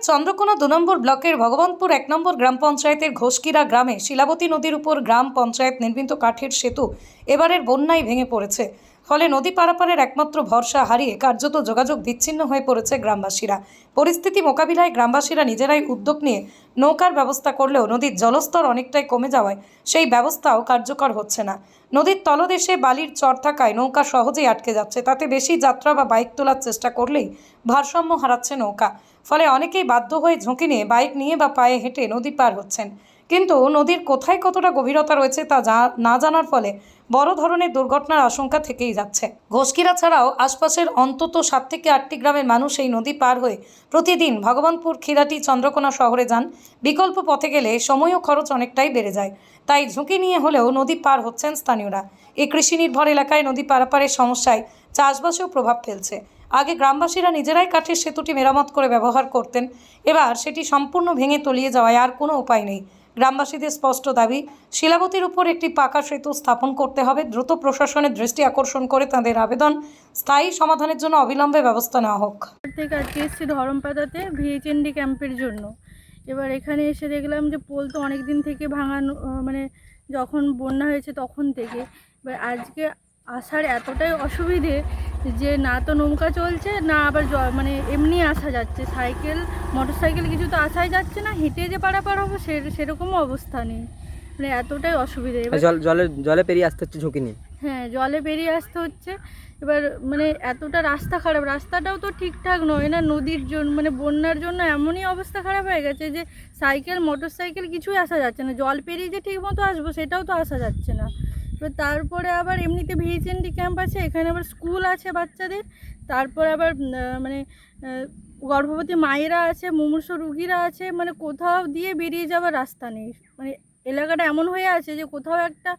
চন্দ্রকোনা দু নম্বর ব্লকের ভগবানপুর এক নম্বর গ্রাম পঞ্চায়েতের ঘোষকিরা গ্রামে শিলাবতী নদীর উপর গ্রাম পঞ্চায়েত নির্মিত কাঠের সেতু এবারের বন্যায় ভেঙে পড়েছে। ফলে নদী পারাপারের একমাত্র ভরসা হারিয়ে কার্যত যোগাযোগ বিচ্ছিন্ন হয়ে পড়েছে গ্রামবাসীরা। পরিস্থিতি মোকাবিলায় গ্রামবাসীরা নিজেরাই উদ্যোগ নিয়ে নৌকার ব্যবস্থা করলেও নদীর জলস্তর অনেকটাই কমে যাওয়ায় সেই ব্যবস্থাও কার্যকর হচ্ছে না। নদীর তলদেশে বালির চর থাকায় নৌকা সহজেই আটকে যাচ্ছে। তাতে বেশি যাত্রা বা বাইক তোলার চেষ্টা করলেই ভারসাম্য হারাচ্ছে নৌকা। ফলে অনেকেই বাধ্য হয়ে ঝুঁকি নিয়ে বাইক নিয়ে বা পায়ে হেঁটে নদী পার হচ্ছেন। কিন্তু নদীর কোথায় কতটা গভীরতা রয়েছে তা না জানার ফলে বড় ধরনের দুর্ঘটনার আশঙ্কা থেকেই যাচ্ছে। ঘোষকিরা ছাড়াও আশপাশের অন্তত সাত থেকে আটটি গ্রামের মানুষ এই নদী পার হয়ে প্রতিদিন ভগবানপুর খিরাটি চন্দ্রকোনা শহরে যান। বিকল্প পথে গেলে সময় ও খরচ অনেকটাই বেড়ে যায়। তাই ঝুঁকি নিয়ে হলেও নদী পার হচ্ছেন স্থানীয়রা। এই কৃষি নির্ভর এলাকায় নদী পারাপারের সমস্যায় চাষবাসেও প্রভাব ফেলছে। আগে গ্রামবাসীরা নিজেরাই কাঠের সেতুটি মেরামত করে ব্যবহার করতেন। এবার সেটি সম্পূর্ণ ভেঙে তলিয়ে যাওয়ায় আর কোনো উপায় নেই। গ্রামবাসীদের স্পষ্ট দাবি, শিলাবতীর উপর একটি পাকা সেতু স্থাপন করতে হবে। দ্রুত প্রশাসনের দৃষ্টি আকর্ষণ করে তাদের আবেদন। স্থায়ী সমাধানের জন্য অবিলম্বে ব্যবস্থা নেওয়া হোক। থেকে আজকে এসেছি ধরমপাতাতে ভিএইচএনডি ক্যাম্পের জন্য। এবার এখানে এসে দেখলাম যে পোল তো অনেক দিন থেকে ভাঙানো মানে যখন বন্যা হয়েছে তখন থেকে। এবার আজকে আসার এতটাই অসুবিধে যে না তো নৌকা চলছে না আবার মানে এমনি আসা যাচ্ছে। সাইকেল মোটর সাইকেল কিছু তো আসাই যাচ্ছে না হেঁটে যে পারাপার হব সে সেরকমও অবস্থা নেই। মানে এতটাই অসুবিধে। এবার জল জলে জলে পেরিয়ে আসতে হচ্ছে ঝুঁকি নিয়ে? হ্যাঁ জলে বেরিয়ে আসতে হচ্ছে। এবার মানে এতটা রাস্তা খারাপ রাস্তাটাও তো ঠিকঠাক নয় না নদীর জন্য মানে বন্যার জন্য এমনই অবস্থা খারাপ হয়ে গেছে যে সাইকেল মোটর সাইকেল কিছুই আসা যাচ্ছে না। জল পেরিয়ে যে ঠিক মতো আসব সেটাও তো আসা যাচ্ছে না। এবার তারপরে আবার এমনিতে ভিএইচএনডি ক্যাম্প আছে, এখানে আবার স্কুল আছে বাচ্চাদের। তারপর আবার মানে গর্ভবতী মায়েরা আছে, মুমূর্ষ রুগীরা আছে মানে কোথাও দিয়ে বেরিয়ে যাওয়ার রাস্তা নেই। মানে এলাকাটা এমন হয়ে আছে যে কোথাও একটা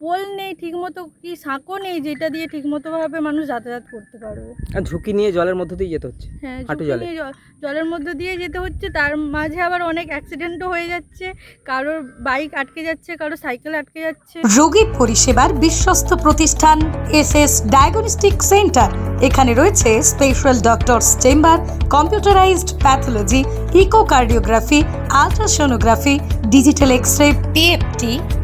পোল নেই ঠিকমতো কি সাঁকো নেই যেটা দিয়ে ঠিকমতোভাবে মানুষ যাতায়াত করতে পারবে। আর ঝুঁকি নিয়ে জলের মধ্য দিয়ে যেতে হচ্ছে হ্যাঁ হাঁটু ঝুঁকি নিয়ে জল- জলের মধ্যে দিয়ে যেতে হচ্ছে তার মাঝে আবার অনেক অ্যাক্সিডেন্টও হয়ে যাচ্ছে কারোর বাইক আটকে যাচ্ছে কারোর সাইকেল আটকে যাচ্ছে। রোগী পরিষেবার বিশ্বস্ত প্রতিষ্ঠান এস এস ডায়াগনস্টিক সেন্টার এখানে রয়েছে special doctors chamber computerised pathology echocardiography ultrasonography digital X ray PFT